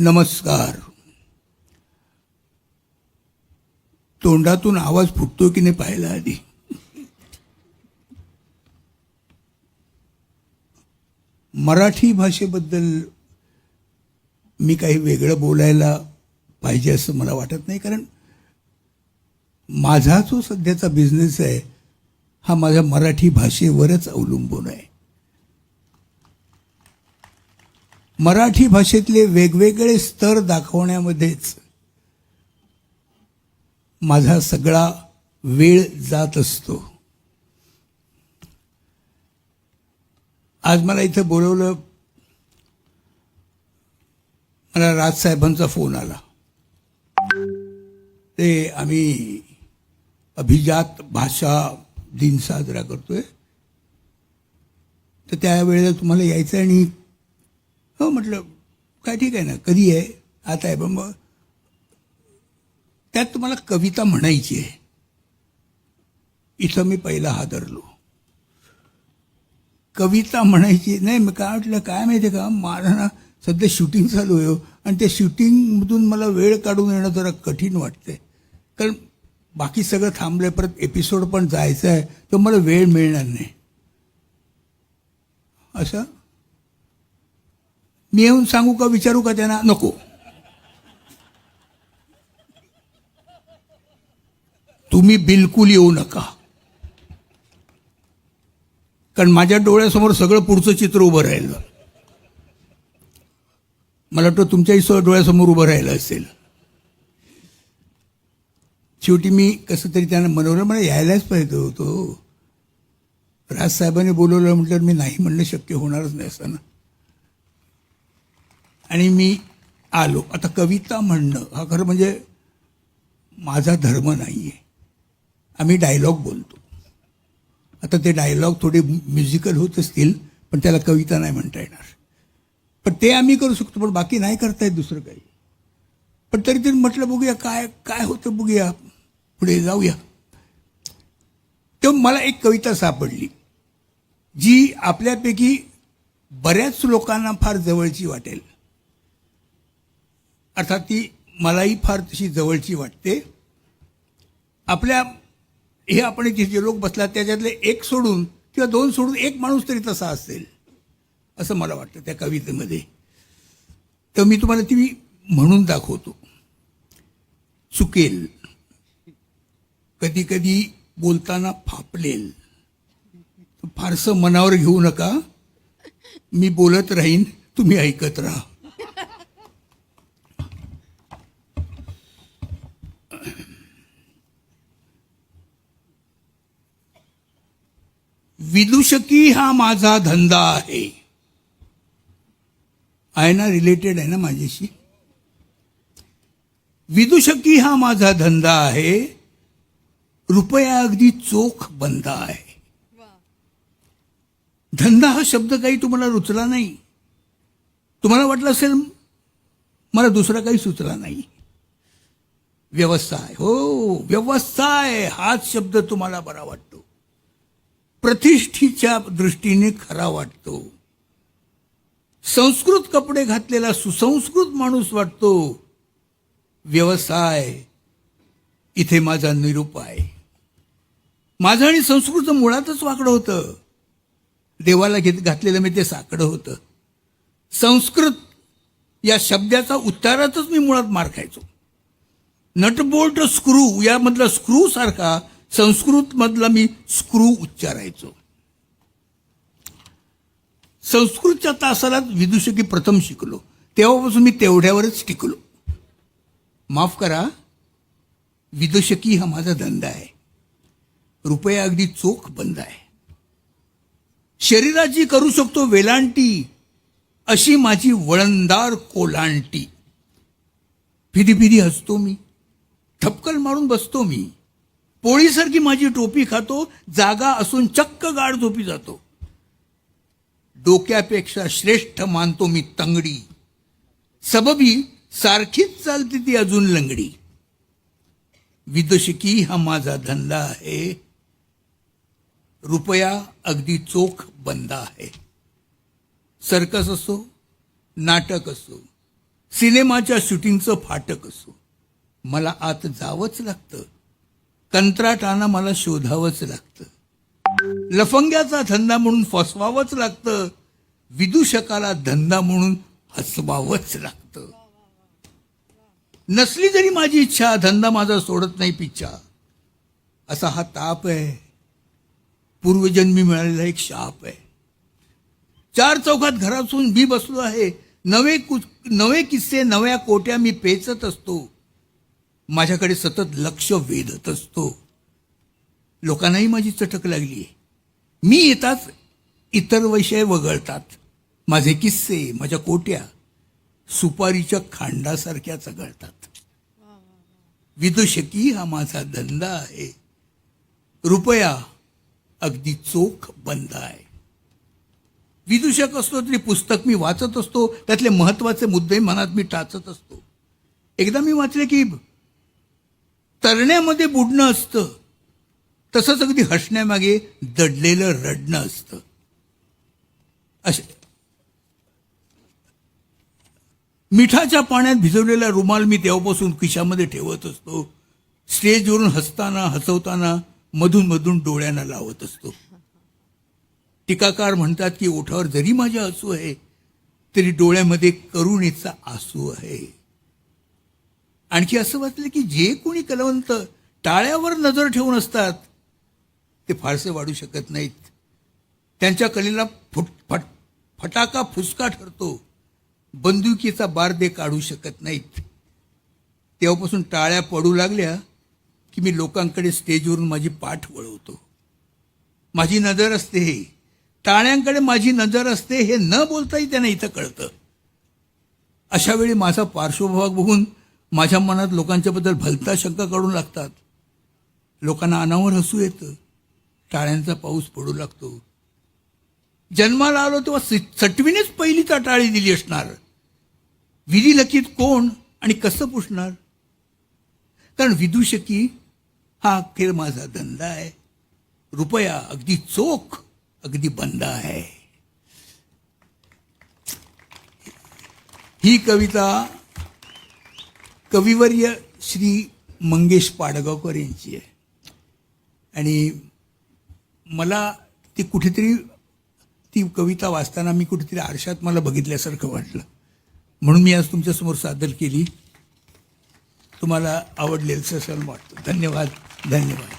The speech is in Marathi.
नमस्कार. तोंडातून आवाज फुटतो की नाही पाहिला आधी? मराठी भाषेबद्दल मी काही वेगळं बोलायला पाहिजे असं मला वाटत नाही कारण माझा जो सध्याचा बिझनेस आहे हा माझ्या मराठी भाषेवरच अवलंबून आहे. मराठी भाषेतले वेगवेगळे स्तर दाखवण्यामध्येच माझा सगळा वेळ जात असतो. आज मला इथं बोलवलं मला राजसाहेबांचा फोन आला. ते आम्ही अभिजात भाषा दिन साजरा करतोय. तर त्यावेळेला तुम्हाला यायचं आहे आणि हो म्हटलं काय ठीक आहे ना? कधी आहे? आता आहे पण मग त्यात तुम्हाला कविता म्हणायची आहे. इथं मी पहिला हादरलो कविता म्हणायची नाही मग काय म्हटलं काय माहिती आहे का? माझं ना सध्या शूटिंग चालू आहे हो. आणि त्या शूटिंगमधून मला वेळ काढून येणं जरा कठीण वाटतंय. कारण बाकी सगळं थांबलंय परत एपिसोड पण जायचं आहे तर मला वेळ मिळणार नाही. असं? मी येऊन सांगू का विचारू का त्यांना? नको. तुम्ही बिलकुल येऊ नका. कारण माझ्या डोळ्यासमोर सगळं पुढचं चित्र उभं राहिलं. मला वाटतं तुमच्याही सो डोळ्यासमोर उभं राहिलं असेल. शेवटी मी कसं तरी त्यांना मनवलं मला यायलाच पाहिजे होतो. राजसाहेबांनी बोलवलं म्हटलं मी नाही म्हणणं शक्य होणारच नाही असताना आणि मी आलो. आता कविता म्हणणं हा खरं म्हणजे माझा धर्म नाही आहे आम्ही डायलॉग बोलतो. आता ते डायलॉग थोडे म्युझिकल होत असतील पण त्याला कविता नाही म्हणता येणार. पण ते आम्ही करू शकतो पण बाकी नाही करता येत दुसरं काही. पण तरी तरी म्हटलं बघूया काय काय होतं बघूया. पुढे जाऊया. तेव्हा मला एक कविता सापडली जी आपल्यापैकी बऱ्याच लोकांना फार जवळची वाटेल. अर्थात ती मलाही फार तशी जवळची वाटते. आपल्या हे आपण इथे जे लोक बसलात त्याच्यातले एक सोडून किंवा दोन सोडून एक माणूस तरी तसा असेल असं मला वाटतं त्या कवितेमध्ये. तर मी तुम्हाला ती म्हणून दाखवतो. चुकेल. कधी कधी बोलताना फापलेल. फारसं मनावर घेऊ नका. मी बोलत राहीन तुम्ही ऐकत राहा. विदूषकी हा माझा धंदा आहे. आहे ना रिलेटेड आहे ना माझ्याशी? विदूषकी हा माझा धंदा आहे. रुपया अगदी चोख बंद आहे. धंदा हा शब्द काही तुम्हाला रुचला नाही. तुम्हाला वाटलं असेल मला दुसरा काही सुचला नाही. व्यवसाय हो व्यवसाय हाच शब्द तुम्हाला बरा वाटतो. प्रतिष्ठेच्या दृष्टीने खरा वाटतो. संस्कृत कपडे घातलेला सुसंस्कृत माणूस वाटतो. व्यवसाय. इथे माझा निरूप आहे. माझं आणि संस्कृत मुळातच वाकडं होतं. देवाला घेत घातलेलं मी ते साकडं होतं. संस्कृत या शब्दाचा उच्चारातच मी मुळात मार खायचो. नटबोल्ट स्क्रू यामधला स्क्रू सारखा संस्कृतमधला मी स्क्रू उच्चारायचो. संस्कृतच्या तासाला विदुषकी प्रथम शिकलो. तेव्हापासून मी तेवढ्यावरच टिकलो. माफ करा विदुषकी हा माझा धंदा आहे. रुपया अगदी चोख बंद आहे. शरीराची करू शकतो वेलांटी अशी माझी वळणदार कोलांटी. फिदी फिदी हसतो मी. ठपकल मारून बसतो मी. पोळीसारखी माझी टोपी खातो जागा असून चक्क गाड झोपी जातो. डोक्यापेक्षा श्रेष्ठ मानतो मी तंगडी. सबबी सारखीच चालते ती अजून लंगडी. विदशिकी हा माझा धंदा आहे. रुपया अगदी चोख बंद आहे. सर्कस असो नाटक असो सिनेमाच्या शूटिंगचं फाटक असो मला आत जावंच लागतं. कंत्राटानं मला शोधावंच लागतं. लफंग्याचा धंदा म्हणून फसवावंच लागतं. विदूषकाला धंदा म्हणून हसवावंच लागतं. नसली जरी माझी इच्छा धंदा माझा सोडत नाही पिच्छा. असा हा ताप आहे. पूर्वजन्मी मिळालेला एक शाप आहे. चार चौकात घरातून मी बसलो आहे. नवे कु नवे किस्से नव्या कोट्या मी पेचत असतो. माझ्याकडे सतत लक्ष वेधत असतो. लोकांनाही माझी चटक लागली आहे मी येताच इतर विषय वगळतात. माझे किस्से माझ्या कोट्या सुपारीच्या खांडासारख्या चघळतात. विदूषकी हा माझा धंदा आहे. रुपया अगदी चोख बंद आहे. विदूषक असतो तरी पुस्तक मी वाचत असतो. त्यातले महत्त्वाचे मुद्दे मनात मी टाचत असतो. एकदा मी वाचले की तरण्यामध्ये बुडणं असतं. तसंच अगदी हसण्यामागे दडलेलं रडणं असतं. असे मिठाच्या पाण्यात भिजवलेला रुमाल मी तेव्हापासून खिशामध्ये ठेवत असतो. स्टेजवरून हसताना हसवताना मधून मधून डोळ्यांना लावत असतो. टीकाकार म्हणतात की ओठावर जरी माझ्या हसू आहे तरी डोळ्यामध्ये करुणेचा आसू आहे. आणखी असं वाटलं की जे कोणी कलावंत टाळ्यावर नजर ठेवून असतात ते फारसे वाढू शकत नाहीत. त्यांच्या कलेला फुट फट फटाका फुसका ठरतो. बंदुकीचा बार दे काढू शकत नाहीत. तेव्हापासून टाळ्या पडू लागल्या की मी लोकांकडे स्टेजवरून माझी पाठ वळवतो. माझी नजर असते हे. टाळ्यांकडे माझी नजर असते हे न बोलताही त्यांना इथं कळतं. अशा वेळी माझा पार्श्वभाग बघून माझ्या मनात लोकांच्याबद्दल भलता शंका काढू लागतात. लोकांना अनावर हसू येतं. टाळ्यांचा पाऊस पडू लागतो. जन्माला आलो तेव्हा सटवीनेच पहिली टाळी दिली असणार. विधी लकीत कोण आणि कसं पुसणार? कारण विदूषकी हा अखेर माझा धंदा आहे. रुपया अगदी चोख अगदी बंद आहे. ही कविता कविवर्य श्री मंगेश पाडगावकर यांची आहे. आणि मला ती कुठेतरी ती कविता वाचताना मी कुठेतरी आरशात मला बघितल्यासारखं वाटलं. म्हणून मी आज तुमच्यासमोर सादर केली. तुम्हाला आवडलेलं असं वाटतं. धन्यवाद. धन्यवाद.